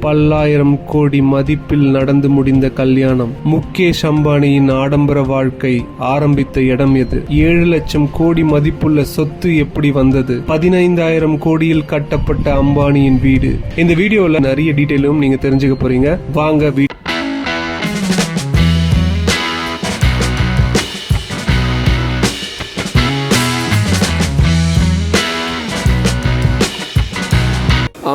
பல்லாயிரம் கோடி மதிப்பில் நடந்து முடிந்த கல்யாணம். முகேஷ் அம்பானியின் ஆடம்பர வாழ்க்கை ஆரம்பித்த இடம் எது? ஏழு லட்சம் கோடி மதிப்புள்ள சொத்து எப்படி வந்தது? பதினைந்தாயிரம் கோடியில் கட்டப்பட்ட அம்பானியின் வீடு. இந்த வீடியோல நிறைய டீட்டெயிலும் நீங்க தெரிஞ்சுக்க போறீங்க. வாங்க வீடு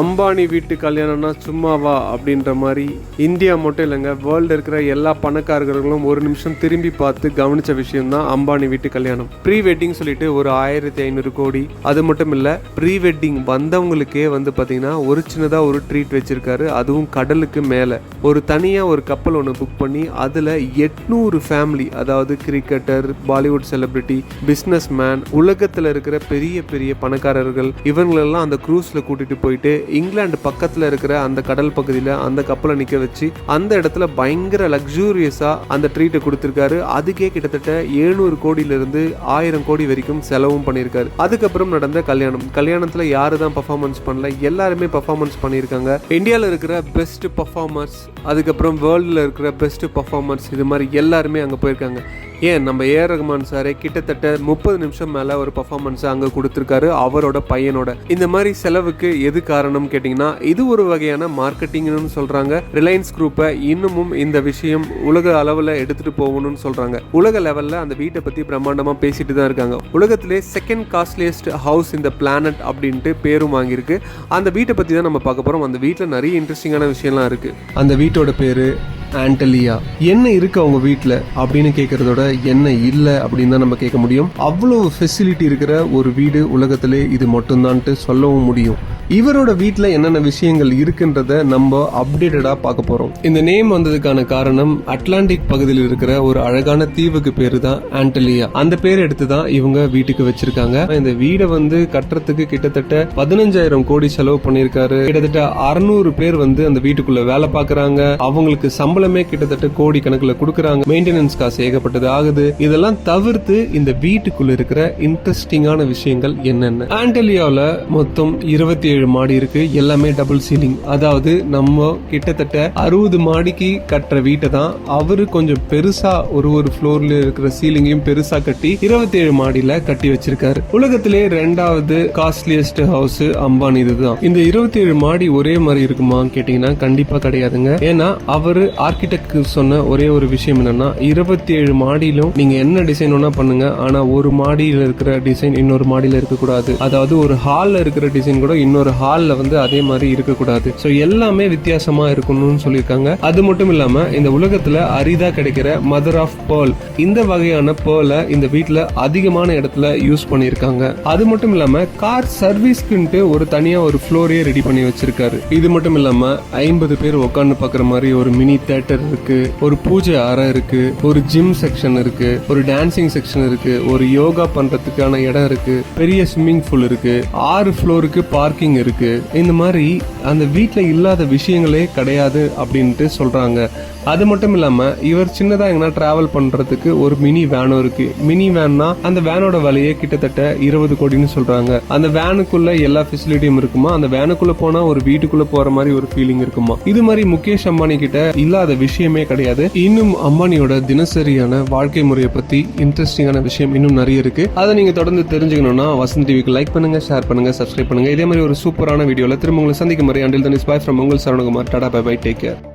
அம்பானி வீட்டு கல்யாணம்னா சும்மாவா அப்படின்ற மாதிரி இந்தியா மட்டும் இல்லைங்க வேர்ல்டு இருக்கிற எல்லா பணக்காரர்களும் ஒரு நிமிஷம் திரும்பி பார்த்து கவனிச்ச விஷயம் தான் அம்பானி வீட்டு கல்யாணம். ப்ரீ வெட்டிங் சொல்லிட்டு ஒரு ஆயிரத்தி ஐநூறு கோடி. அது மட்டும் இல்லை ப்ரீ வெட்டிங் வந்தவங்களுக்கே வந்து பார்த்தீங்கன்னா ஒரு சின்னதாக ஒரு ட்ரீட் வச்சிருக்காரு. அதுவும் கடலுக்கு மேலே. ஒரு தனியாக ஒரு கப்பல் ஒன்று புக் பண்ணி அதில் எட்நூறு ஃபேமிலி அதாவது cricketer Bollywood celebrity business man உலகத்தில் இருக்கிற பெரிய பெரிய பணக்காரர்கள் இவங்களெல்லாம் அந்த க்ரூஸில் கூட்டிகிட்டு போயிட்டு இங்கிலாந்து பக்கத்தில் இருக்கிற அந்த கடல் பகுதியில் அந்த கப்பலை நிற்க வச்சு அந்த இடத்துல பயங்கர லக்ஸூரியஸாக அந்த ட்ரீட்டை கொடுத்துருக்காரு. அதுக்கே கிட்டத்தட்ட எழுநூறு கோடியிலிருந்து ஆயிரம் கோடி வரைக்கும் செலவும் பண்ணியிருக்காரு. அதுக்கப்புறம் நடந்த கல்யாணம். கல்யாணத்தில் யாரு தான் பர்ஃபார்மன்ஸ் பண்ணல எல்லாருமே பர்ஃபார்மன்ஸ் பண்ணியிருக்காங்க. இந்தியாவில் இருக்கிற பெஸ்ட் பர்ஃபார்மர்ஸ் அதுக்கப்புறம் வேர்ல்டில் இருக்கிற பெஸ்ட் பர்ஃபார்மர்ஸ் இது மாதிரி எல்லாருமே அங்கே போயிருக்காங்க. ஏன் நம்ம ஏஆர் ரகுமான் சாரே கிட்டத்தட்ட முப்பது நிமிஷம் மேலே ஒரு பர்ஃபார்மன்ஸை அங்கே கொடுத்துருக்காரு. அவரோட பையனோட. இந்த மாதிரி செலவுக்கு எது காரணம் கேட்டிங்கன்னா இது ஒரு வகையான மார்க்கெட்டிங்னு சொல்கிறாங்க ரிலையன்ஸ் குரூப்பை இன்னமும் இந்த விஷயம் உலக அளவில் எடுத்துகிட்டு போகணும்னு சொல்கிறாங்க உலக லெவலில் அந்த வீட்டை பற்றி பிரம்மாண்டமாக பேசிட்டு தான் இருக்காங்க. உலகத்திலே செகண்ட் காஸ்ட்லியஸ்ட் ஹவுஸ் இந்த பிளானட் அப்படின்ட்டு பேரும் வாங்கியிருக்கு. அந்த வீட்டை பற்றி தான் நம்ம பார்க்க போகிறோம் அந்த வீட்டில் நிறைய இன்ட்ரெஸ்டிங்கான விஷயம்லாம் இருக்குது அந்த வீட்டோட பேர் ஆண்டலியா என்ன இருக்கு அவங்க வீட்டில் அப்படின்னு கேட்கறதோட என்ன இல்லை? அப்படின்னு தான் நம்ம கேட்க முடியும். அவ்வளோ ஃபெசிலிட்டி இருக்கிற ஒரு வீடு உலகத்திலே இது மட்டும்தான்ட்டு சொல்லவும் முடியும். இவரோட வீட்டில் என்னென்ன விஷயங்கள் இருக்குன்றத நம்ம அப்டேட்டடாக பார்க்க போகிறோம் இந்த நேம் வந்ததுக்கான காரணம் அட்லாண்டிக் பகுதியில் இருக்கிற ஒரு அழகான தீவுக்கு பேரு தான் ஆண்டலியா அந்த பேர் எடுத்து தான் இவங்க வீட்டுக்கு வச்சிருக்காங்க. இந்த வீடை வந்து கட்டுறதுக்கு கிட்டத்தட்ட பதினஞ்சாயிரம் கோடி செலவு பண்ணியிருக்காரு. கிட்டத்தட்ட அறுநூறு பேர் வந்து அந்த வீட்டுக்குள்ள வேலை பார்க்குறாங்க. அவங்களுக்கு சம்பளமே கிட்டத்தட்ட கோடி கணக்கில் கொடுக்குறாங்க. மெயின்டெனன்ஸ் காசு ஏகப்பட்டது ஆகுது. இதெல்லாம் தவிர்த்து இந்த வீட்டுக்குள்ள இருக்கிற இன்ட்ரெஸ்டிங்கான விஷயங்கள் என்னென்ன? ஆண்டலியாவில் மொத்தம் இருபத்தி ஏழு மாடி இருக்கு. எல்லாமே டபுள் சீலிங் அதாவது நம்ம கிட்டத்தட்ட அறுபது மாடிக்கு கட்டுற வீட்டை தான் அவரு கொஞ்சம் பெருசா ஒரு ஒரு ஃப்ளோர்ல இருக்கிற சீலிங்கையும் பெருசா கட்டி இருபத்தி ஏழு மாடியில கட்டி வச்சிருக்காரு. உலகத்திலே ரெண்டாவது காஸ்ட்லியஸ்ட் ஹவுஸ் அம்பானி இதுதான். இந்த இருபத்தி ஏழு மாடி ஒரே மாதிரி இருக்குமா கேட்டீங்கன்னா கண்டிப்பா கிடையாதுங்க. ஏன்னா அவரு ஆர்கிடெக்ட் சொன்ன ஒரே ஒரு விஷயம் என்னன்னா இருபத்தி ஏழு மாடியிலும் நீங்க என்ன டிசைன் வேணா பண்ணுங்க. ஆனா ஒரு மாடியில இருக்கிற டிசைன் இன்னொரு மாடியில இருக்கக்கூடாது. அதாவது ஒரு ஹால்ல இருக்கிற டிசைன் கூட இன்னொரு ஹால்ல வந்து அதே மாதிரி இருக்கக்கூடாது. ஸோ எல்லாமே வித்தியாசமா இருக்கணும்னு சொல்லியிருக்காங்க. அது மட்டும் இல்லாம இந்த உலகத்துல அரிதா கிடைக்கிற மதர் ஆஃப் பேர்ல் இந்த வகையான பேர்லை இந்த வீட்டில் அதிகமான இடத்துல யூஸ் பண்ணியிருக்காங்க. அது மட்டும் இல்லாம கார் சர்வீஸ்க்குன்ட்டு ஒரு தனியா ஒரு ஃப்ளோரே ரெடி பண்ணி வச்சிருக்காரு. இது மட்டும் இல்லாம ஐம்பது பேர் உட்காந்து பார்க்குற மாதிரி ஒரு மினி தேட்டர் இருக்கு. ஒரு பூஜை அறை இருக்கு. ஒரு ஜிம் செக்ஷன் இருக்கு. ஒரு டான்சிங் செக்ஷன் இருக்கு. ஒரு யோகா பண்றதுக்கான இடம் இருக்கு. பெரிய ஸ்விம்மிங் பூல் இருக்கு. ஆறு ஃப்ளோருக்கு பார்க்கிங் இருக்கு. இந்த மாதிரி அந்த வீட்டில் இல்லாத விஷயங்களே கிடையாது அப்படின்ட்டு சொல்றாங்க. அது மட்டும் இல்லாம இவர் சின்னதா எங்கன்னா டிராவல் பண்றதுக்கு ஒரு மினி வேனும் இருக்கு. மினி வேன்னா அந்த வேனோட விலையே கிட்டத்தட்ட இருபது கோடின்னு சொல்றாங்க. அந்த வேனுக்குள்ள எல்லா ஃபெசிலிட்டியும் இருக்குமா? அந்த வேனுக்குள்ள போனா ஒரு வீட்டுக்குள்ள போற மாதிரி ஒரு ஃபீலிங் இருக்குமா? இது மாதிரி முகேஷ் அம்பானி கிட்ட இல்லாத விஷயமே கிடையாது. இன்னும் அம்பானியோட தினசரியான வாழ்க்கை முறையை பத்தி இன்ட்ரெஸ்டிங்கான விஷயம் இன்னும் நிறைய இருக்கு. அதை நீங்க தொடர்ந்து தெரிஞ்சுக்கணும்னா வசந்த் டிவிக்கு லைக் பண்ணுங்க ஷேர் பண்ணுங்க சப்ஸ்கிரைப் பண்ணுங்க. இதே மாதிரி ஒரு சூப்பரான வீடியோல திரும்ப உங்களை சந்திக்கும் மாதிரி அண்டில் தனிஸ் பாய் ஃப்ரம் உங்கள் Saranakumar tata bye bye take care